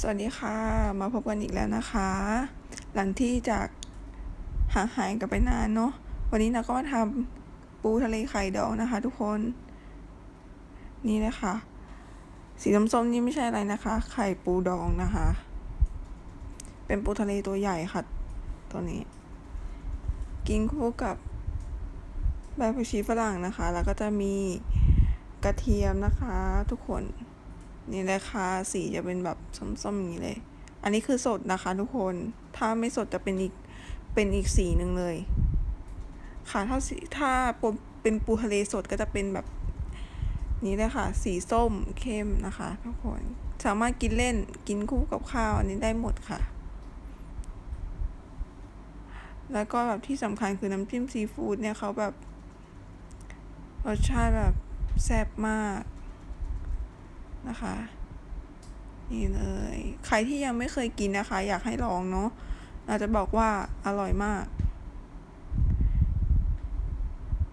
สวัสดีค่ะ มาพบกันอีกแล้วนะคะ หลังที่จากห่างหายกันไปนานเนาะวันนี้เราก็มาทำปูทะเลไข่ดองนะคะ ทุกคน นี่นะคะ สีส้มๆนี่ไม่ใช่อะไรนะคะ ไข่ปูดองนะคะ เป็นปูทะเลตัวใหญ่ค่ะ ตัวนี้ กินคู่กับใบผักชีฝรั่งนะคะ แล้วก็จะมีกระเทียมนะคะ ทุกคน นี่แหละค่ะสีจะเป็นแบบส้มๆอย่างนี้เลย อันนี้คือสดนะคะทุกคน ถ้าไม่สดจะเป็นอีกเป็นอีกสีหนึ่งเลย ค่ะถ้าสีถ้าเป็นปูทะเลสดก็จะเป็นแบบนี้เลยค่ะ สีส้มเข้มนะคะทุกคน สามารถกินเล่นกินคู่กับข้าวอันนี้ได้หมดค่ะ แล้วก็แบบที่สำคัญคือน้ำจิ้มซีฟู้ดเนี่ยเขาแบบรสชาติแบบแซ่บมาก นะคะ นี่เลย ใครที่ยังไม่เคยกินนะคะ อยากให้ลองเนาะอาจจะบอกว่าอร่อยมาก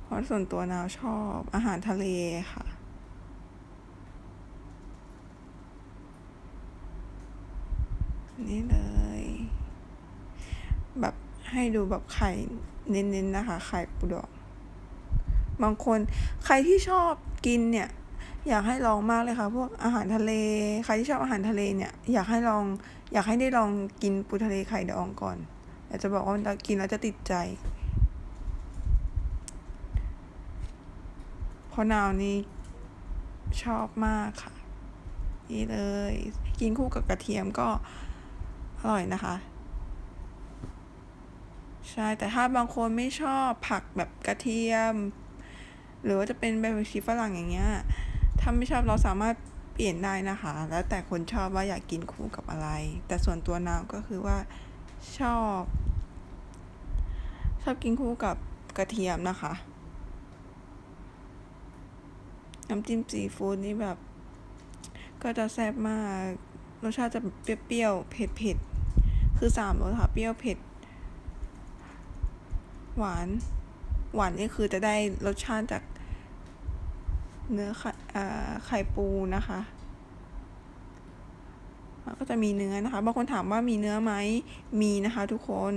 เพราะส่วนตัวนาวชอบอาหารทะเลค่ะนี่เลย แบบให้ดูแบบไข่เน้นๆนะคะ ไข่ปูดองบางคนใครที่ชอบกินเนี่ย อยากให้ลองมากเลยค่ะ พวกอาหารทะเล ใครที่ชอบอาหารทะเลเนี่ย อยากให้ลอง อยากให้ได้ลองกินปูทะเลไข่ดองก่อนอยากจะบอกว่ากินแล้วจะติดใจเพราะนาวนี่ชอบมากค่ะ นี่เลย กินคู่กับกระเทียมก็อร่อยนะคะ ใช่ แต่ถ้าบางคนไม่ชอบผักแบบกระเทียม หรือว่าจะเป็นใบผักชีฝรั่งอย่างเงี้ย ถ้าไม่ชอบเราสามารถเปลี่ยนได้นะคะ แล้วแต่คนชอบว่าอยากกินคู่กับอะไร แต่ส่วนตัวนาวก็คือว่าชอบ ชอบกินคู่กับกระเทียมนะคะ น้ำจิ้มซีฟู้ดนี่แบบ ก็จะแซ่บมาก รสชาติจะเปรี้ยวๆเผ็ดๆคือสามรสค่ะ เปรี้ยวเผ็ด หวาน หวานนี่คือจะได้รสชาติจาก เนื้อไข่ปูนะคะแล้วก็จะมีเนื้อนะคะ บางคนถามว่ามีเนื้อไหมมีนะคะ ทุกคน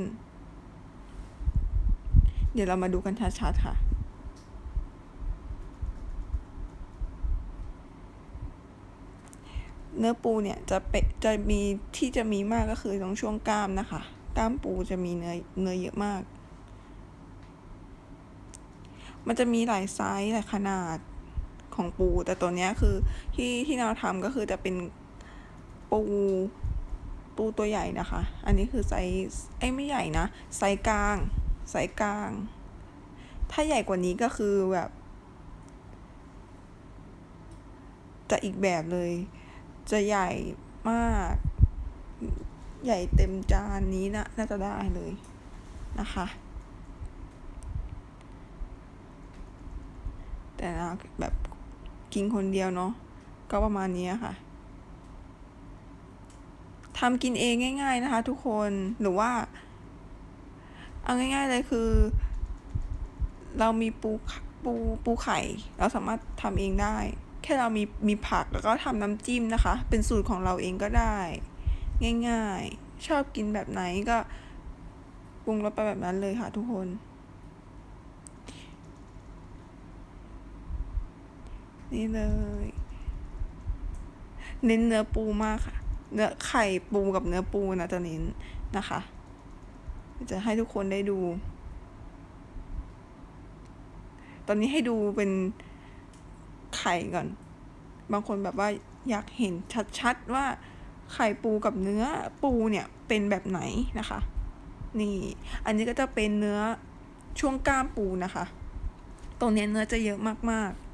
เดี๋ยวเรามาดูกันชัดๆค่ะเนื้อปูเนี่ยจะเปจะมีที่จะมีมากก็คือตรงช่วงกล้ามนะคะกล้ามปูจะมีเนื้อเนื้อเยอะมาก มันจะมีหลายไซส์หลายขนาด ของปู แต่ตัวเนี้ยคือที่ที่เราทำก็คือจะเป็นปูปูตัวใหญ่นะคะ อันนี้คือไซส์ไอ้ไม่ใหญ่นะไซส์กลางไซส์กลาง ถ้าใหญ่กว่านี้ก็คือแบบ จะอีกแบบเลย จะใหญ่มาก ใหญ่เต็มจานนี้นะน่าจะได้เลยนะคะ แต่นะแบบ กินคนเดียวเนาะก็ประมาณนี้ค่ะทำกินเองง่าย ๆนะคะ ทุกคนหรือว่า เอาง่าย ๆเลยคือ เรามีปูปูปูไข่ เราสามารถทำเองได้ แค่เรามีมีผักแล้วก็ทำน้ำจิ้มนะคะ เป็นสูตรของเราเองก็ได้ ง่าย ๆ ชอบกินแบบไหนก็ปรุงรสไปแบบนั้นเลยค่ะ ทุกคน นี่เลย เน้นเนื้อปูมากค่ะ เนื้อไข่ปูกับเนื้อปูนะจะเน้นนะคะ จะให้ทุกคนได้ดู ตอนนี้ให้ดูเป็นไข่ก่อน บางคนแบบว่าอยากเห็นชัดๆว่าไข่ปูกับเนื้อปูเนี่ยเป็นแบบไหนนะคะ นี่ อันนี้ก็จะเป็นเนื้อช่วงกล้ามปูนะคะ ตรงนี้เนื้อจะเยอะมากๆ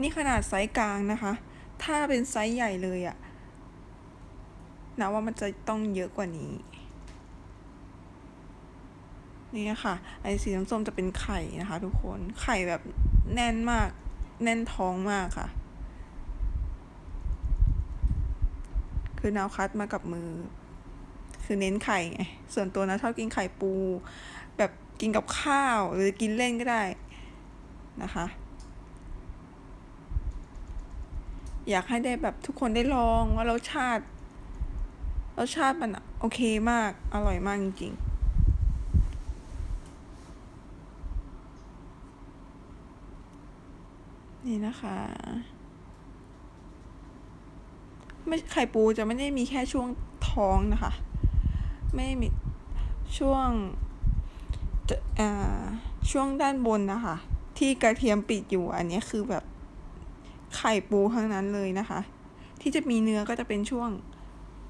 นี่ขนาดไซส์กลางนะคะ ถ้าเป็นไซส์ใหญ่เลยอะนะว่ามันจะต้องเยอะกว่านี้ นี่ค่ะ ไอ้สีน้ำส้มจะเป็นไข่นะคะ ทุกคน ไข่แบบแน่นมาก แน่นท้องมากค่ะ คือนาวคัดมากับมือ คือเน้นไข่ไง ส่วนตัวนะชอบกินไข่ปู แบบกินกับข้าว หรือกินเล่นก็ได้นะคะ อยากให้ได้แบบทุกคนได้ลองว่ารสชาติรสชาติมันโอเคมาก อร่อยมากจริงๆนี่นะคะ ไม่ไข่ปูจะไม่ได้มีแค่ช่วงท้องนะคะ ไม่มีช่วงจะอ่าช่วงด้านบนนะคะ ที่กระเทียมปิดอยู่อันนี้คือแบบ ไข่ปูทั้งนั้นเลยนะคะ ที่จะมีเนื้อก็จะเป็นช่วง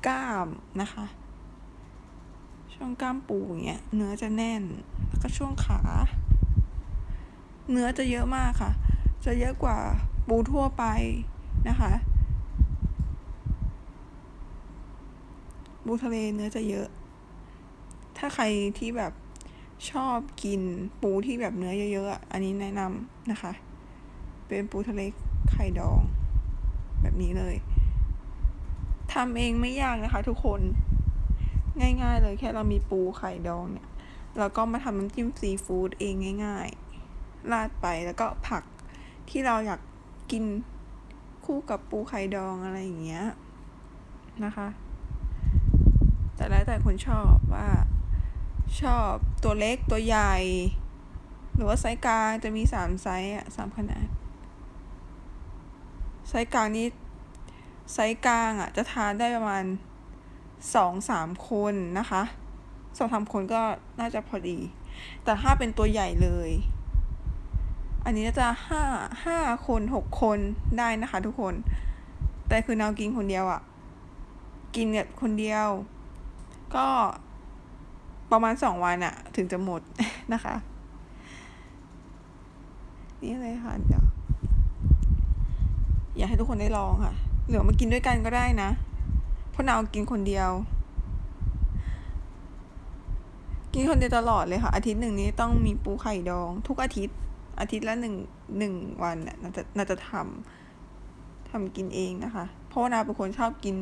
กล้ามนะคะ ช่วงกล้ามปูอย่างเงี้ยเนื้อจะแน่นแล้วก็ช่วงขา เนื้อจะเยอะมากค่ะ จะเยอะกว่าปูทั่วไปนะคะปูทะเลเนื้อจะเยอะ ถ้าใครที่แบบชอบกินปูที่แบบเนื้อเยอะๆอะอันนี้แนะนำนะคะ เป็นปูทะเล ไข่ดอง แบบนี้เลยทำเองไม่ยากนะคะทุกคน ง่ายๆเลยแค่เรามีปูไข่ดองเนี่ยแล้วก็มาทำน้ำจิ้มซีฟู้ดเองง่าย ๆ ราดไปแล้วก็ผักที่เราอยากกินคู่กับปูไข่ดองอะไรอย่างเงี้ยนะคะ แต่แล้วแต่คนชอบว่าชอบตัวเล็กตัวใหญ่ หรือว่าไซส์กลางจะมีสามไซส์อะสามขนาด ไซส์กลางนี้ไซส์กลางอะจะทานได้ประมาณสองสามคนนะคะสองสามคนก็น่าจะพอดี แต่ถ้าเป็นตัวใหญ่เลย อันนี้จะห้าห้าคนหกคนได้นะคะ ทุกคน แต่คือนาวกินคนเดียวอะ กินเนี่ยคนเดียว ก็ประมาณสองวันอะถึงจะหมดนะคะ นี่เลยค่ะเดี๋ยว อยากให้ทุกคนได้ลองค่ะ เหลือมากินด้วยกันก็ได้นะ เพราะนาวกินคนเดียว กินคนเดียวตลอดเลยค่ะ อาทิตย์หนึ่งนี้ต้องมีปูไข่ดอง ทุกอาทิตย์ อาทิตย์ละหนึ่งหนึ่งวันน่ะน่าจะน่าจะทำทำกินเองนะคะ เพราะว่านาเป็นคนชอบกิน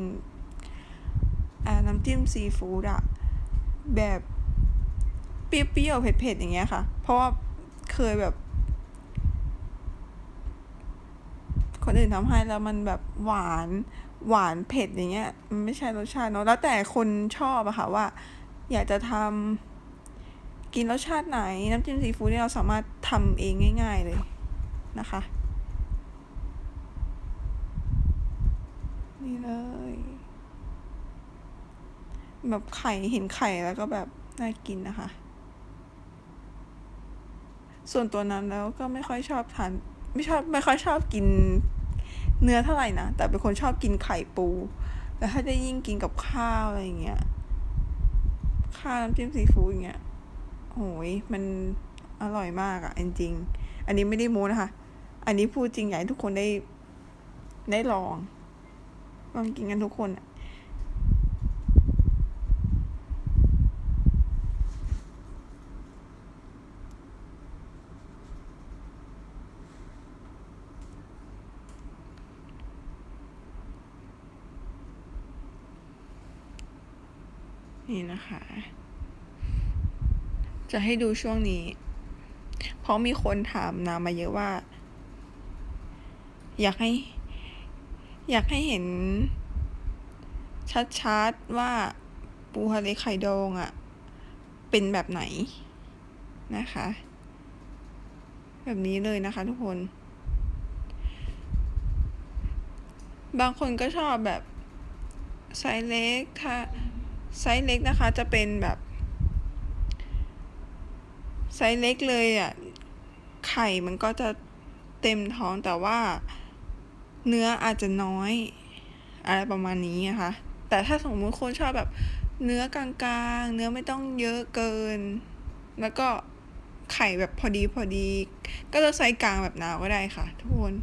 น้ำจิ้มซีฟู้ดอะแบบเปรี้ยวๆเผ็ดๆอย่างเงี้ยค่ะ เพราะว่าเคยแบบ คนอื่นทำให้แล้วมันแบบหวานหวานเผ็ดอย่างเงี้ยมันไม่ใช่รสชาติเนาะแล้วแต่คนชอบอะค่ะว่า อยากจะทำกินรสชาติไหน น้ำจิ้มซีฟู้ดนี่เราสามารถทำเองง่าย ๆเลยนะคะ นี่เลย แบบไข่เห็นไข่แล้วก็แบบน่ากินนะคะ ส่วนตัวนั้นแล้วก็ไม่ค่อยชอบทาน ไม่ชอบไม่ค่อยชอบกิน เนื้อเท่าไหร่นะ แต่เป็นคนชอบกินไข่ปูแต่ถ้าได้ยิ่งกินกับข้าวอะไรอย่างเงี้ย ข้าวน้ำจิ้มซีฟู้ดอย่างเงี้ยโอ้ยมันอร่อยมากอะจริงๆอันนี้ไม่ได้โม้นะคะ อันนี้พูดจริงอยากให้ทุกคนได้ได้ลอง ลองกินกันทุกคนอะ นี่นะคะ จะให้ดูช่วงนี้ เพราะมีคนถามนามาเยอะว่า อยากให้ อยากให้เห็น ชัดๆว่าปูทะเลไข่ดองอะ่ะ เป็นแบบไหนนะคะ แบบนี้เลยนะคะทุกคน บางคนก็ชอบแบบไซส์เล็กถ้า ไซส์เล็กนะคะจะเป็นแบบไซส์เล็กเลยอะ่ะไข่มันก็จะเต็มท้องแต่ว่าเนื้ออาจจะน้อย อะไรประมาณนี้นะคะ แต่ถ้าสมมติคนชอบแบบเนื้อกลางๆ เนื้อไม่ต้องเยอะเกิน แล้วก็ไข่แบบพอดีพอดี ก็จะไซส์กลางแบบนาวก็ได้ค่ะ ทุกคน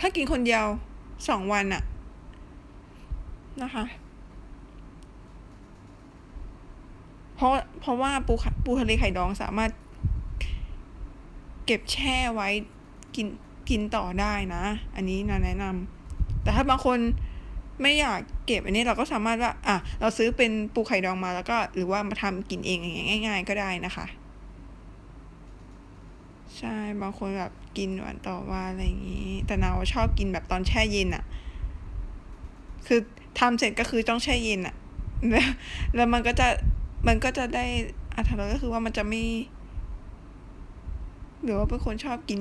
ถ้ากินคนเดียวสองวันอะนะคะ เพราะเพราะว่าปูปูทะเลไข่ดองสามารถ เก็บแช่ไว้กินกินต่อได้นะ อันนี้นาแนะนำแต่ถ้าบางคนไม่อยากเก็บอันนี้เราก็สามารถว่า อะ เราซื้อเป็นปูไข่ดองมาแล้วก็ หรือว่ามาทำกินเองอย่างง่าย ๆ ก็ได้นะคะ ใช่บางคนแบบกินวันต่อวันอะไรอย่างนี้ แต่เราชอบกินแบบตอนแช่เย็นอะคือทำเสร็จก็คือต้องแช่เย็นอะแล้วแล้วมันก็จะ มันก็จะได้อัตรสก็คือว่ามันจะไม่ หรือว่าเป็นคนชอบกิน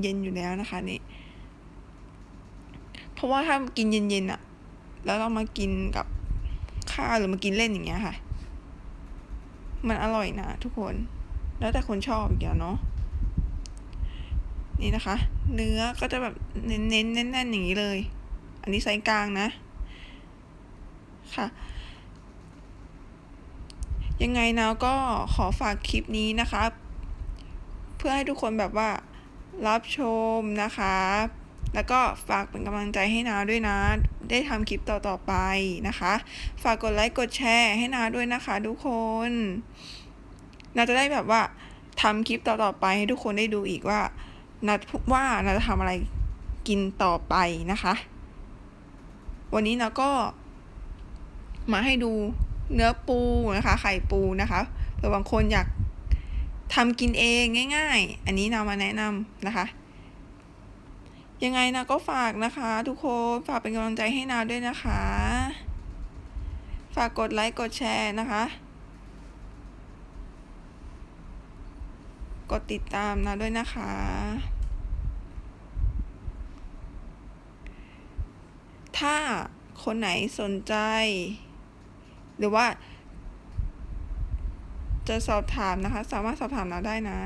เย็นอยู่แล้วนะคะนี่ เพราะว่าถ้ากินเย็นๆอะแล้วเรามากินกับข้าวหรือมากินเล่นอย่างเงี้ยค่ะ มันอร่อยนะทุกคน แล้วแต่คนชอบอีกอย่างเนาะ นี่นะคะ เนื้อก็จะแบบเน้นๆแน่นๆอย่างนี้เลย อันนี้ไซส์กลางนะ ค่ะ ยังไงนะก็ขอฝากคลิปนี้นะคะ เพื่อให้ทุกคนแบบว่ารับชมนะคะ แล้วก็ฝากเป็นกำลังใจให้นาด้วยนะ ได้ทำคลิปต่อๆไปนะคะ ฝากกดไลค์กดแชร์ให้นาด้วยนะคะ ทุกคนนาจะได้แบบว่าทำคลิปต่อๆไปให้ทุกคนได้ดูอีกว่านาว่านาจะทำอะไรกินต่อไปนะคะ วันนี้นาก็มาให้ดู เนื้อปูนะคะ ไข่ปูนะคะเผื่อบางคนอยากทำกินเองง่าย ๆ อันนี้นามาแนะนำนะคะ ยังไงนะก็ฝากนะคะ ทุกคนฝากเป็นกำลังใจให้นาด้วยนะคะ ฝากกดไลค์กดแชร์นะคะ กดติดตามนาด้วยนะคะถ้าคนไหนสนใจ หรือว่า จะสอบถามนะคะ สามารถสอบถามเราได้นะ